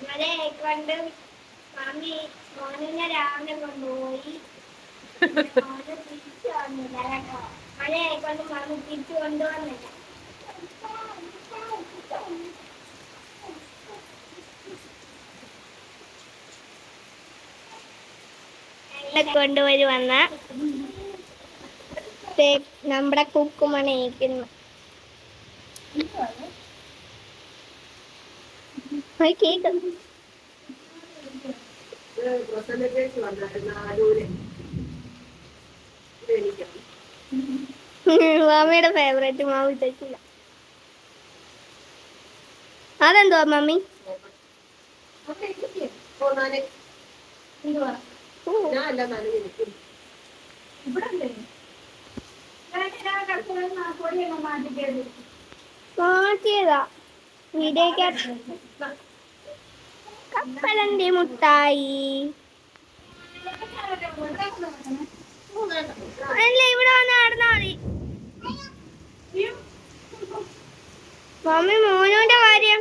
ഇന്നലെ കൊണ്ട് മോനിനെ രാവിലെ കൊണ്ടുപോയി. മോന് തിരിച്ചു വന്നില്ല കേട്ടോ മഴയെ കൊണ്ട് മമ്മി തിരിച്ചു കൊണ്ടുവന്നില്ല. എന്നെ കൊണ്ടുവരുവന്ന നമ്മുടെ കുക്കുമണി എനിക്ക് മമ്മിയുടെ ഫേവറേറ്റ് മാവ് തെച്ചില്ല അതെന്തുവാ മമ്മി മാറ്റിയതാ. വീഡിയോക്കകത്ത് കപ്പലണ്ടി മുട്ടായി. അല്ല ഇവിടെ വന്ന് നടന്നാ മതി. മമ്മി മോനോന്റെ കാര്യം.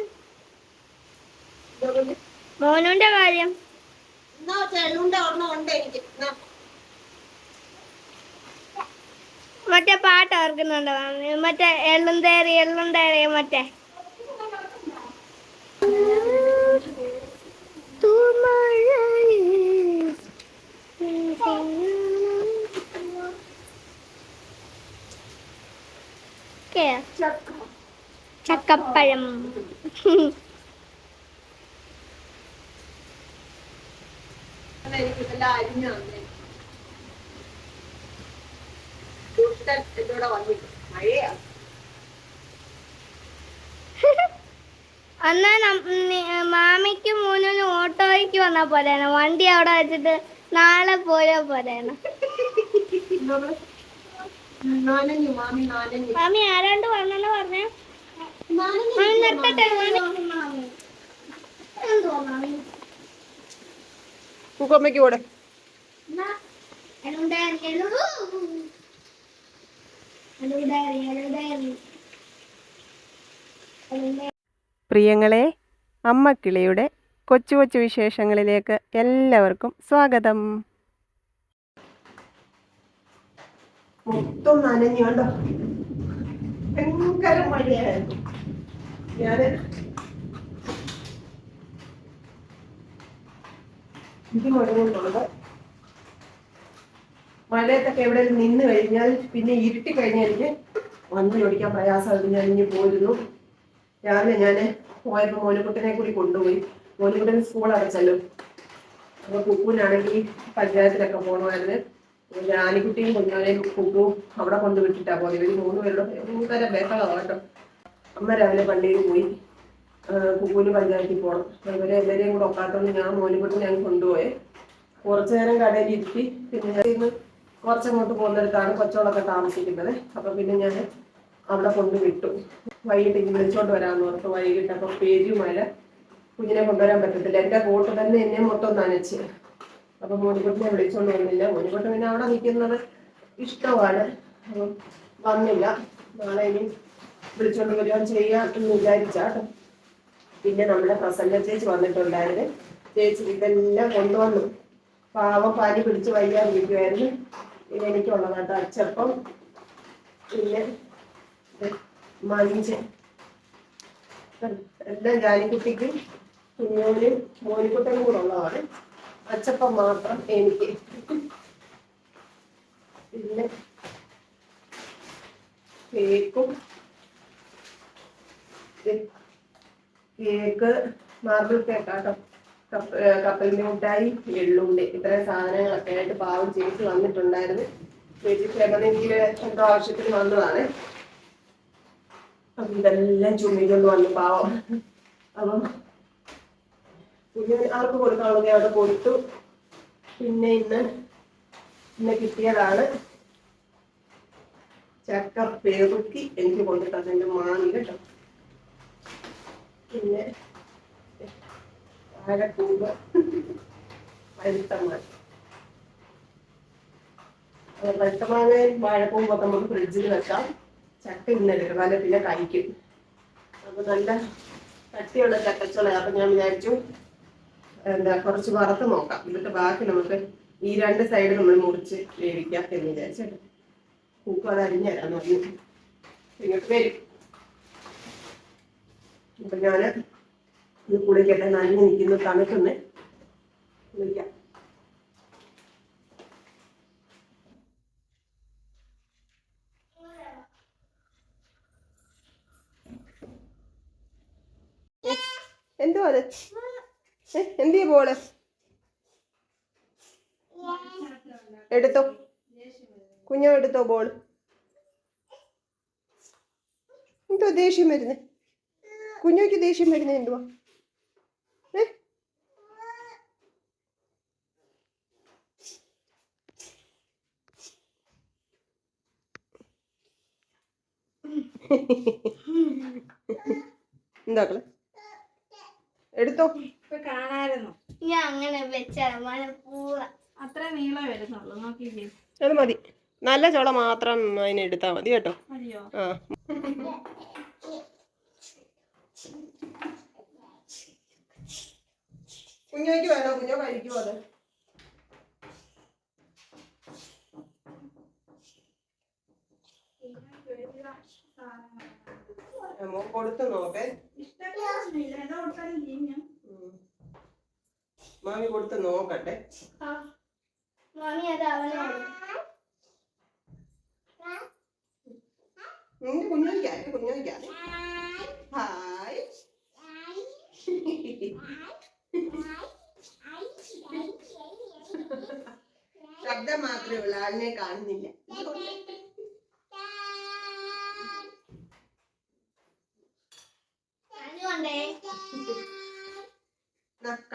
മോനോന്റെ കാര്യം. മറ്റേ പാട്ട് ഓർക്കുന്നുണ്ടോ മമ്മി? മറ്റേ എള്ളും തേറി എള്ളും തേറി മറ്റേ ചക്കപ്പഴം അങ്ങനെ എനിക്ക് ഇതെല്ലാം അരിഞ്ഞു തന്നെ കുട്ടൻ എന്റെ കൂടെ വന്നിട്ട് മഴയാ. എന്നാ നം- നി- മൂന്നും മൂന്നിനും ഓട്ടോയ്ക്ക് വന്നാ പോലെയാണ് വണ്ടി അവിടെ വെച്ചിട്ട് നാളെ പോയാ പോലെയാണ് മാമി ആരാണ്ട് വന്നെന്ന് പറഞ്ഞേ? നിർത്തട്ടെ കുക്കമ്മയ്ക്ക് കൂടെ. പ്രിയങ്ങളെ അമ്മക്കിളിയുടെ കൊച്ചു കൊച്ചു വിശേഷങ്ങളിലേക്ക് എല്ലാവർക്കും സ്വാഗതം. മൊത്തം നനഞ്ഞു കണ്ടോ? ഭയങ്കര മഴയായിരുന്നു ഞാൻ ഇത് മുഴങ്ങുന്നുണ്ട് മഴയത്തൊക്കെ എവിടെ നിന്ന് കഴിഞ്ഞാൽ പിന്നെ ഇരുട്ടി കഴിഞ്ഞാൽ എനിക്ക് വന്നു ഓടിക്കാൻ പ്രയാസമായിട്ട് ഞാൻ ഇനി പോയിരുന്നു. രാവിലെ ഞാൻ പോയപ്പോൾ മോനുകുട്ടനെ കൂടി കൊണ്ടുപോയി. മോനുകുട്ടൻ സ്കൂൾ അടച്ചല്ലോ. അപ്പൊ കുക്കൂനാണെങ്കിൽ പഞ്ചായത്തിലൊക്കെ പോകണമായിരുന്നു ആനിക്കുട്ടിയും കുഞ്ഞോനെയും കൂട്ടും അവിടെ കൊണ്ട് വിട്ടിട്ടാ പോലെ ഇവർ മൂന്ന് പേരുടെ മൂന്നര ബഹളമാണ് കേട്ടോ അമ്മ രാവിലെ പള്ളിയിൽ പോയി കുക്കൂന് പഞ്ചായത്തിൽ പോകണം ഇവരെ എല്ലാവരെയും കൂടെ ഒക്കാത്തോണ്ട് ഞാൻ മോലിപ്പെട്ട് ഞാൻ കൊണ്ടുപോയി. കുറച്ചു നേരം കടയിൽ ഇരുത്തി പിന്നെ ഇന്ന് കുറച്ചങ്ങോട്ട് പോകുന്നിടത്താണ് കൊച്ചോളൊക്കെ താമസിക്കുന്നത്. അപ്പൊ പിന്നെ ഞാൻ അവിടെ കൊണ്ട് വിട്ടു വൈകിട്ട് ഇനി വിളിച്ചോണ്ട് വരാമെന്ന് ഓർത്ത് വൈകിട്ട് അപ്പൊ പേരുമല കുഞ്ഞിനെ കൊണ്ടുവരാൻ പറ്റത്തില്ല. എന്റെ കോട്ട് തന്നെ എന്നെ മൊത്തം നനച്ച്. അപ്പൊ മോനിക്കുട്ടിനെ വിളിച്ചോണ്ട് വന്നില്ല. മോനിക്കുട്ടി പിന്നെ അവിടെ നിൽക്കുന്നത് ഇഷ്ടമാണ്. വന്നില്ല. നാളെ ഇനി വിളിച്ചോണ്ട് വരുവാൻ ചെയ്യാം എന്ന് വിചാരിച്ചാട്ടോ പിന്നെ നമ്മുടെ പ്രസന്ന ചേച്ചി വന്നിട്ടുണ്ടായിരുന്നു. ചേച്ചി ഇതെല്ലാം കൊണ്ടുവന്നു. പാവം പാലി പിടിച്ച് വയ്യാതിരിക്കുമായിരുന്നു പിന്നെ എനിക്കുള്ളതാട്ടോ അച്ചപ്പം. പിന്നെ മഞ്ച്. എല്ലാം ജാലിക്കുട്ടിക്കും കുഞ്ഞോനും മോനിക്കുട്ടനും കൂടെ ഉള്ളതാണ്. അച്ചപ്പം മാത്രം എനിക്ക്. പിന്നെ കേക്കും. കേക്ക് മാർബിൾ കേക്കാട്ടോ കപ്പ ഏ, കപ്പലിന്റെ മിഠായി എള്ളുണ്ട് ഇത്രയും സാധനങ്ങളൊക്കെ ആയിട്ട് പാവം ചേച്ചി വന്നിട്ടുണ്ടായിരുന്നു. ചേച്ചി ചേട്ടനെങ്കിൽ എന്തോ ആവശ്യത്തിന് വന്നതാണ്. അപ്പൊ ഇതെല്ലാം ചുമ്മിക്കൊണ്ട് വന്നു പാവം. അപ്പം കുഞ്ഞിന് ആർക്ക് കൊടുക്കാനുള്ളത് അവിടെ കൊടുത്തു. പിന്നെ ഇന്ന് ഇന്ന് കിട്ടിയതാണ് ചക്ക പേറുക്കി എനിക്ക് കൊണ്ടിട്ടത് എന്റെ മാങ്ങ കേട്ടോ. പിന്നെ വാഴക്കൂമ്പ് പഴുത്തമാങ്ങ പഴുത്തമാങ്ങയും വാഴക്കൂമ്പൊക്കെ നമുക്ക് ഫ്രിഡ്ജിൽ വെക്കാം. ചക്ക ഇന്ന് എടുക്കാം അല്ലെ പിന്നെ കഴിക്കും. അപ്പൊ നല്ല കട്ടിയുള്ള ചക്കച്ചുള അപ്പൊ ഞാൻ വിചാരിച്ചു എന്താ കുറച്ച് വറുത്ത് നോക്കാം. എന്നിട്ട് ബാക്കി നമുക്ക് ഈ രണ്ട് സൈഡ് നമ്മൾ മുറിച്ച് വേവിക്കാം എന്ന് വിചാരിച്ചിട്ട്. ഉപ്പ് അത് അരിഞ്ഞുതരാന്ന് പറഞ്ഞു. ഇങ്ങോട്ട് വരും. അപ്പൊ ഞാൻ ഇത് കുളിക്കട്ടെ നനഞ്ഞ് നിൽക്കുന്ന തണുക്കുന്ന്. കുളിക്കാം ഏ, എന്തിയാ പോൾ എടുത്തോ. കുഞ്ഞോ എടുത്തോ ബോൾ. എന്തോ ദേഷ്യം വരുന്നേ. കുഞ്ഞോക്ക് ദേഷ്യം വരുന്നേ എന്തുവാ? എന്താക്കളെ എടുത്തോ. ഇപ്പൊ കാണായിരുന്നു. ഞാൻ അങ്ങനെ വെച്ചാൽ അത്ര നീളം വരുന്നുള്ളൂ. നോക്കിയില്ലേ അത് മതി. നല്ല ചോള മാത്രം അതിന് എടുത്താൽ മതി കേട്ടോ. ആ. കുഞ്ഞോയ്ക്ക് വേണോ? കുഞ്ഞോ കഴിക്കുമോ അത്? കൊടുത്തു നോക്കേ ഇഷ്ടമില്ല മാമി കൊടുത്ത് നോക്കട്ടെ. നിന്റെ കുഞ്ഞോയ്ക്കാ കുഞ്ഞോയ്ക്കാ ഹായ്. ശബ്ദം മാത്രമേ ഉള്ളൂ ആളിനെ കാണുന്നില്ല അതുകൊണ്ടേ നാ, കടിച്ച് കടി. ഉമ്മ എടുത്തേ ഉമ്മ ഉമ്മ എടുത്തേ ഇങ്ങോട്ട് മാമിയുടെ എത്താം മാമിയുടെ എത്താം പ്രിയങ്ക കുഞ്ഞ ഹായ്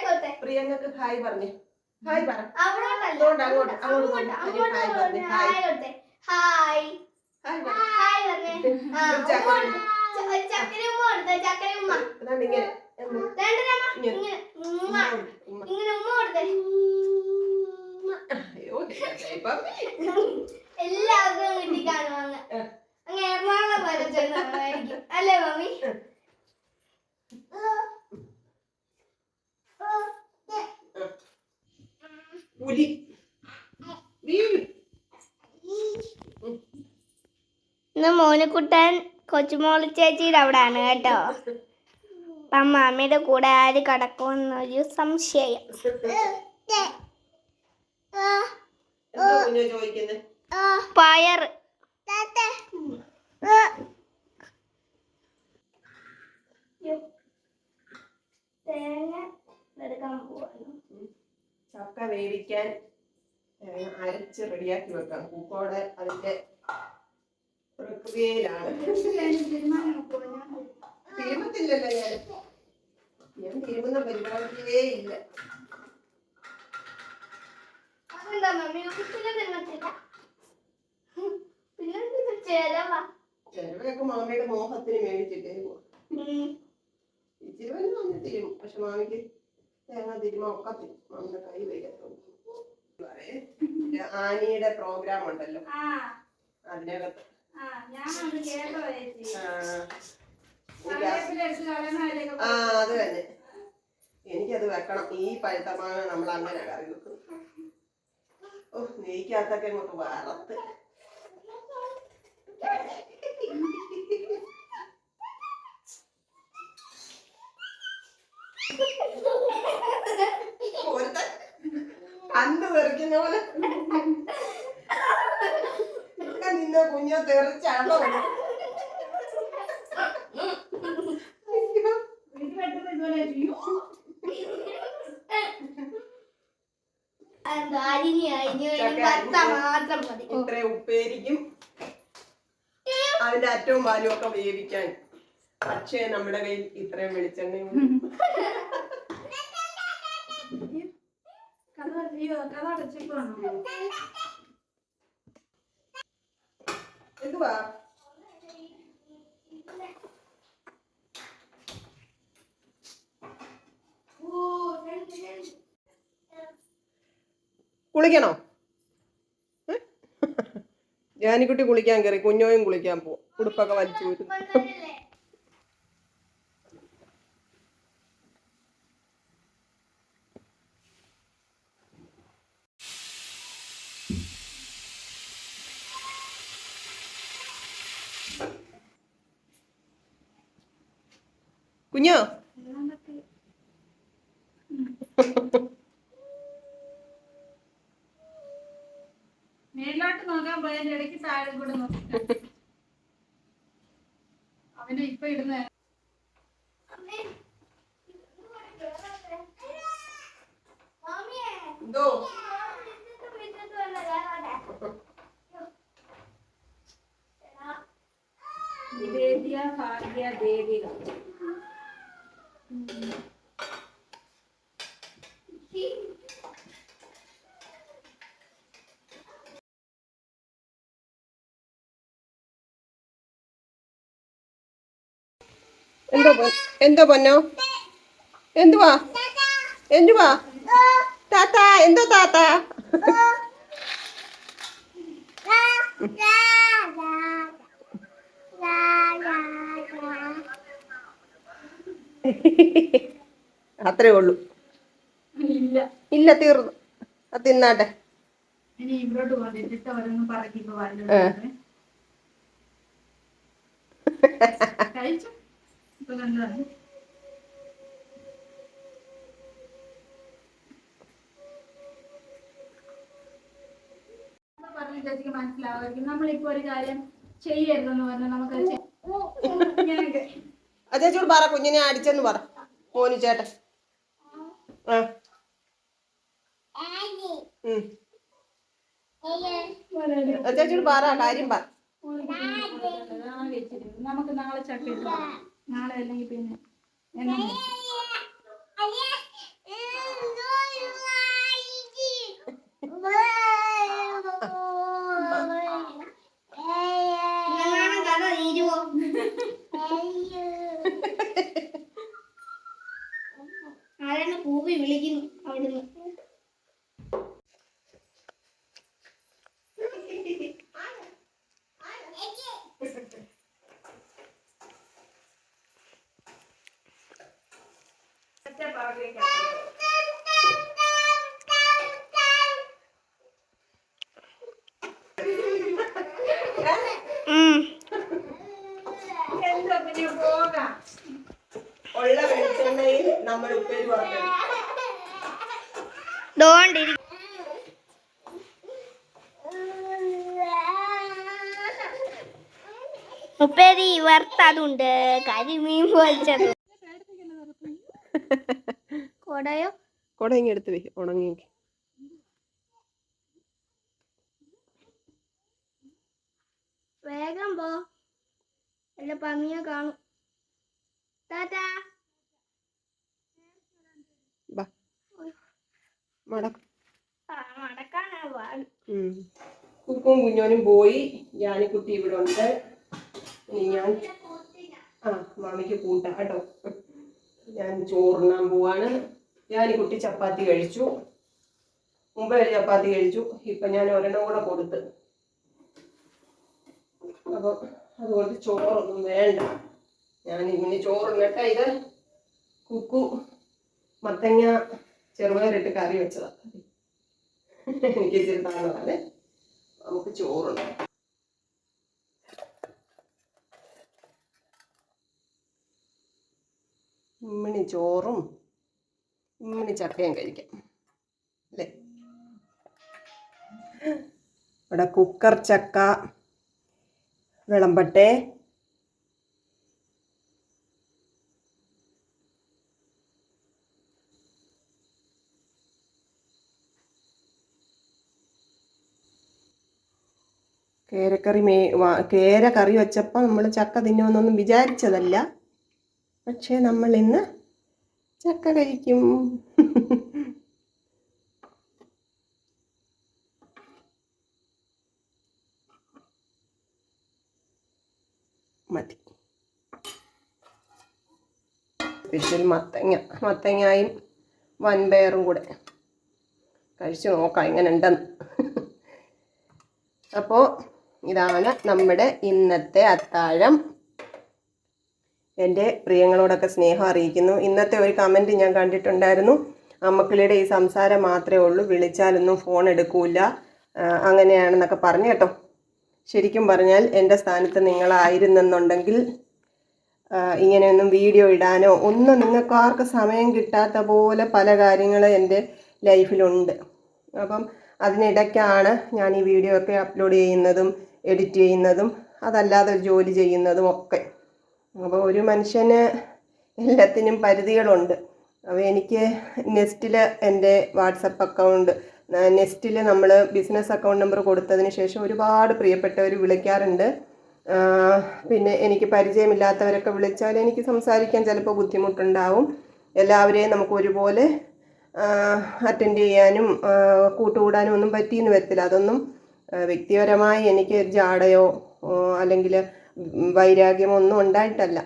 കൊടുത്തേ. പ്രിയങ്കക്ക് ഹായ് പറഞ്ഞേ. ഹായ് പറ. അങ്ങോട്ട്, അങ്ങോട്ട്, അങ്ങോട്ട് ഹായ് പറഞ്ഞേ, ഹായ്. ഇങ്ങനെ. ഉമ്മ. കൊടുത്തേ. അയ്യോ ഇപ്പം എല്ലാവർക്കും കിട്ടി കാണുവാന്ന്. അങ്ങ് എറണാകുളം വരെ ചെന്നായിരിക്കും അല്ലേ മമ്മി? പുലി. ഇന്ന് മോനുക്കുട്ടൻ കൊച്ചുമോളി ചേച്ചിയുടെ അവിടെയാണ് കേട്ടോ. അപ്പം അമ്മയുടെ കൂടെ ആര് കിടക്കുമെന്നൊരു സംശയം. പയർ തേങ്ങ എടുക്കാൻ പോവാണ് ചക്ക വേവിക്കാൻ അരച്ച് റെഡിയാക്കി വെക്കാം. പൂക്കോടെ അതിന്റെ പ്രക്രിയയിലാണ്. തീർന്നിട്ടില്ലല്ലോ ഞാൻ. ഞാൻ തീരുമുന്ന പരിപാടിയേ ഇല്ല. മമ്മി? കുട്ടിനെ തിന്നത്തില്ല. പിന്നെ തിന്ന ചെലവാ ചിലവരൊക്കെ മാമയുടെ മോഹത്തിന് മേടിച്ചിട്ടേ ഇച്ചിരി വരെ മാമി തിരും പക്ഷെ മാമിക്ക് തേങ്ങ തിരുമ ഒക്കെ തിരും മാമിന്റെ കൈ വയ്ക്കത്തുള്ളൂ ആനിയുടെ പ്രോഗ്രാം ഉണ്ടല്ലോ. അതിനകത്ത്. ആ അത് തന്നെ. എനിക്കത് വെക്കണം. ഈ പഴുത്തമാങ്ങ നമ്മൾ അങ്ങനെ കറി ഓ നെയ്ക്കകത്തൊക്കെ അങ്ങോട്ട് വറുത്ത്. ഒരുത്തൻ തെറിക്കുന്ന പോലെ. നിന്നെ കുഞ്ഞെ തെറിച്ചാണോ വീട്ടിൽ വെട്ടുമ്പോ ഇതുപോലെ ചെയ്യും എന്താ അരിഞ്ഞ് അരിഞ്ഞ് ചക്ക വറുത്ത അരിഞ്ഞ് മാത്രം മതി ഇത്ര ഉപ്പേരിക്കും. അതിന്റെ അറ്റവും വാലും ഒക്കെ വേവിക്കാൻ. പക്ഷേ നമ്മുടെ കയ്യിൽ ഇത്രയും വെളിച്ചെണ്ണയും എന്തുവാ? കുളിക്കണോ? ജാനിക്കുട്ടി കുളിക്കാൻ കയറി കുഞ്ഞോയും കുളിക്കാൻ പോവും ഉടുപ്പൊക്കെ വലിച്ചു കൊണ്ടുവരില്ലേ? കുഞ്ഞോ നോക്കാൻ പോയതിന്റെ ഇടയ്ക്ക് താഴെ കൂടെ നോക്കി അവന് ഇപ്പൊ ഇടുന്ന എന്തോ പൊന്നോ? എന്തുവാ? എന്തുവാ? താത്ത എന്തോ താത്ത. അത്രേ ഉള്ളൂ. ഇല്ല. തീർന്നു. അത് തിന്നാട്ടെ. കഴിച്ചു? ഇപ്പൊ കണ്ടതാണ് ചേച്ചിക്ക് മനസ്സിലാവുമായിരിക്കും നമ്മളിപ്പോ ഒരു കാര്യം ചെയ്യരുതെന്ന് പറഞ്ഞാൽ ഇങ്ങനെയൊക്കെ അജേച്ചോട് പറ കുഞ്ഞിനെ അടിച്ചെന്ന് പറ. മോനു ചേട്ടൻ. അജേച്ചോട് പറ കാര്യം പറ. നമുക്ക് നാളെ ചക്ക. നാളെ അല്ലെങ്കിൽ പിന്നെ. എണ്ണം ഉള്ള വെളിച്ചെണ്ണയിൽ നമ്മൾ ഉപ്പേരി ദോണ്ടിരി ഉപ്പേരി വറുത്തതുണ്ട് കരിമീൻ പൊരിച്ചത്. കൊടയോ? കുട ഇങ്ങ് എടുത്ത് വയ്ക്കും ഉണങ്ങി വേഗം പോ. അല്ല പന്നിയെ കാണും ടാറ്റാ ബാ മടക്ക ആ നടക്കാനാ പാട് ഉം. കുക്കും കുഞ്ഞോനും പോയി. ജാനിക്കുട്ടി ഇവിടെ ഉണ്ട്. ഞാൻ ആ മാമിക്ക് കൂട്ടാം കേട്ടോ. ഞാൻ ചോറുണ്ണാൻ പോവാണ്. ജാനിക്കുട്ടി ചപ്പാത്തി കഴിച്ചു. മുമ്പേ ഒരു ചപ്പാത്തി കഴിച്ചു. ഇപ്പൊ ഞാൻ ഒരെണ്ണം കൂടെ കൊടുത്ത്. അപ്പൊ അതുകൊണ്ട് ചോറൊന്നും വേണ്ട. ഞാൻ ഇങ്ങനെ ചോറുണ്ണട്ടെ. ഇത് കുക്കു മത്തങ്ങ ചെറുപയറിട്ട് കറി വെച്ചതാ. എനിക്ക് ഇച്ചിരി താങ്ങാണ് നമുക്ക് ചോറുണ്ട് ഇമ്മിണി ചോറും ഇമ്മിണി ചക്കയും കഴിക്കാം. അല്ലേ? ഇവിടെ കുക്കർ ചക്ക വിളമ്പട്ടെ. കേരക്കറി മേ കേര കറി വെച്ചപ്പോൾ നമ്മൾ ചക്ക തിന്നുമെന്നൊന്നും വിചാരിച്ചതല്ല. പക്ഷേ നമ്മൾ ഇന്ന് ചക്ക കഴിക്കും. മതി. സ്പെഷ്യൽ മത്തങ്ങ. മത്തങ്ങായും വൻപയറും കൂടെ. കഴിച്ചു നോക്കാം എങ്ങനെ ഉണ്ടെന്ന് അപ്പോൾ ഇതാണ് നമ്മുടെ ഇന്നത്തെ അത്താഴം. എന്റെ പ്രിയങ്ങളോടൊക്കെ സ്നേഹം അറിയിക്കുന്നു. ഇന്നത്തെ ഒരു കമന്റ് ഞാൻ കണ്ടിട്ടുണ്ടായിരുന്നു. അമ്മക്കിളിയുടെ ഈ സംസാരം മാത്രമേ ഉള്ളൂ. വിളിച്ചാലൊന്നും ഫോൺ എടുക്കൂല. അങ്ങനെയാണെന്നൊക്കെ പറഞ്ഞു കേട്ടോ. ശരിക്കും പറഞ്ഞാൽ എന്റെ സ്ഥാനത്ത് നിങ്ങളായിരുന്നെന്നുണ്ടെങ്കിൽ ഇങ്ങനെയൊന്നും വീഡിയോ ഇടാനോ ഒന്നും നിങ്ങൾക്ക് സമയം കിട്ടാത്ത പോലെ പല കാര്യങ്ങൾ എന്റെ ലൈഫിലുണ്ട് അപ്പം അതിനിടയ്ക്കാണ് ഞാൻ ഈ വീഡിയോ ഒക്കെ അപ്ലോഡ് ചെയ്യുന്നതും എഡിറ്റ് ചെയ്യുന്നതും അതല്ലാതെ ഒരു ജോലി ചെയ്യുന്നതും ഒക്കെ. അപ്പോൾ ഒരു മനുഷ്യന് എല്ലാത്തിനും പരിധികളുണ്ട്. അപ്പോൾ എനിക്ക് നെസ്റ്റിൽ എന്റെ വാട്സപ്പ് അക്കൗണ്ട് നെസ്റ്റിൽ നമ്മൾ ബിസിനസ് അക്കൗണ്ട് നമ്പർ കൊടുത്തതിന് ശേഷം ഒരുപാട് പ്രിയപ്പെട്ടവർ വിളിക്കാറുണ്ട്. പിന്നെ എനിക്ക് പരിചയമില്ലാത്തവരൊക്കെ വിളിച്ചാൽ എനിക്ക് സംസാരിക്കാൻ ചിലപ്പോൾ ബുദ്ധിമുട്ടുണ്ടാവും. എല്ലാവരെയും നമുക്ക് ഒരുപോലെ അറ്റൻഡ് ചെയ്യാനും കൂട്ടുകൂടാനും ഒന്നും പറ്റിയെന്ന് വരത്തില്ല. അതൊന്നും വ്യക്തിപരമായി എനിക്ക് ജാടയോ അല്ലെങ്കിൽ വൈരാഗ്യമോ ഒന്നും ഉണ്ടായിട്ടല്ല.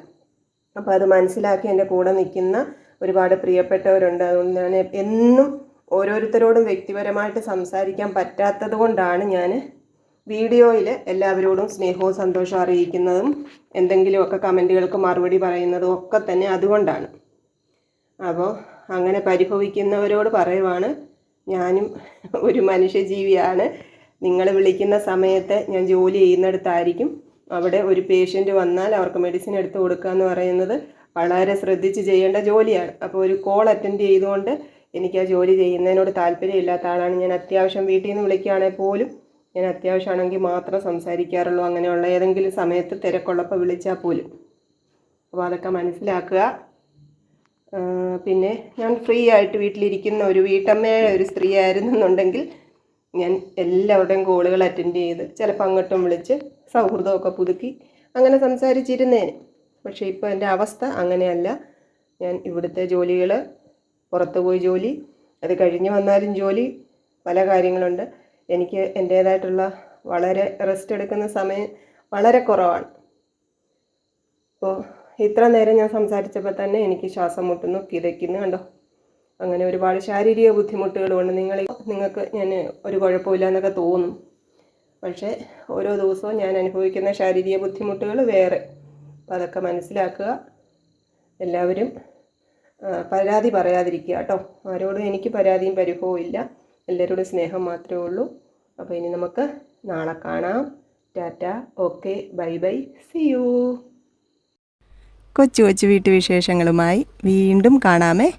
അപ്പോൾ അത് മനസ്സിലാക്കി എന്റെ കൂടെ നിൽക്കുന്ന ഒരുപാട് പ്രിയപ്പെട്ടവരുണ്ട്. അതുകൊണ്ട് ഞാൻ എന്നും ഓരോരുത്തരോടും വ്യക്തിപരമായിട്ട് സംസാരിക്കാൻ പറ്റാത്തത് കൊണ്ടാണ് ഞാൻ വീഡിയോയിൽ എല്ലാവരോടും സ്നേഹവും സന്തോഷവും അറിയിക്കുന്നതും എന്തെങ്കിലുമൊക്കെ കമന്റുകൾക്ക് മറുപടി പറയുന്നതും ഒക്കെ തന്നെ അതുകൊണ്ടാണ്. അപ്പോൾ അങ്ങനെ പരിഭവിക്കുന്നവരോട് പറയുവാണ് ഞാനും ഒരു മനുഷ്യജീവിയാണ്. നിങ്ങൾ വിളിക്കുന്ന സമയത്ത് ഞാൻ ജോലി ചെയ്യുന്നിടത്തായിരിക്കും അവിടെ ഒരു പേഷ്യന്റ് വന്നാൽ അവർക്ക് മെഡിസിൻ എടുത്ത് കൊടുക്കുക എന്ന് പറയുന്നത് വളരെ ശ്രദ്ധിച്ച് ചെയ്യേണ്ട ജോലിയാണ്. അപ്പോൾ ഒരു കോൾ അറ്റൻഡ് ചെയ്തുകൊണ്ട് എനിക്ക് ആ ജോലി ചെയ്യുന്നതിനോട് താല്പര്യമില്ലാത്ത ആളാണ്. ഞാൻ അത്യാവശ്യം വീട്ടിൽ നിന്ന് വിളിക്കുകയാണെങ്കിൽ പോലും ഞാൻ അത്യാവശ്യമാണെങ്കിൽ മാത്രം സംസാരിക്കാറുള്ളൂ. അങ്ങനെയുള്ള ഏതെങ്കിലും സമയത്ത് തിരക്കുള്ളപ്പോൾ വിളിച്ചാൽ പോലും. അപ്പോൾ അതൊക്കെ മനസ്സിലാക്കുക. പിന്നെ ഞാൻ ഫ്രീ ആയിട്ട് വീട്ടിലിരിക്കുന്ന ഒരു വീട്ടമ്മയായ ഒരു സ്ത്രീ ആയിരുന്നെന്നുണ്ടെങ്കിൽ ഞാൻ എല്ലാവരുടെയും കോളുകൾ അറ്റൻഡ് ചെയ്ത് ചിലപ്പോൾ അങ്ങോട്ടും വിളിച്ച് സൗഹൃദമൊക്കെ പുതുക്കി അങ്ങനെ സംസാരിച്ചിരുന്നേന്. പക്ഷേ ഇപ്പോൾ എന്റെ അവസ്ഥ അങ്ങനെയല്ല. ഞാൻ ഇവിടുത്തെ ജോലികൾ പുറത്ത് പോയി ജോലി അത് കഴിഞ്ഞ് വന്നാലും ജോലി പല കാര്യങ്ങളുണ്ട്. എനിക്ക് എന്റേതായിട്ടുള്ള വളരെ റെസ്റ്റ് എടുക്കുന്ന സമയം വളരെ കുറവാണ്. അപ്പോൾ ഇത്ര നേരം ഞാൻ സംസാരിച്ചപ്പോൾ തന്നെ എനിക്ക് ശ്വാസം മുട്ടുന്നു കിതയ്ക്കുന്നു കണ്ടോ? അങ്ങനെ ഒരുപാട് ശാരീരിക ബുദ്ധിമുട്ടുകളുമുണ്ട് നിങ്ങൾ നിങ്ങൾക്ക് ഞാൻ ഒരു കുഴപ്പമില്ല എന്നൊക്കെ തോന്നും. പക്ഷേ ഓരോ ദിവസവും ഞാൻ അനുഭവിക്കുന്ന ശാരീരിക ബുദ്ധിമുട്ടുകൾ വേറെ. അപ്പോൾ അതൊക്കെ മനസ്സിലാക്കുക. എല്ലാവരും പരാതി പറയാതിരിക്കുക കേട്ടോ. ആരോടും എനിക്ക് പരാതിയും പരിഭവവും ഇല്ല. എല്ലാവരോടും സ്നേഹം മാത്രമേ ഉള്ളൂ. അപ്പോൾ ഇനി നമുക്ക് നാളെ കാണാം. Tata. Okay. Bye bye. See you കൊച്ചു കൊച്ചു വീട്ടുവിശേഷങ്ങളുമായി വീണ്ടും കാണാമേ.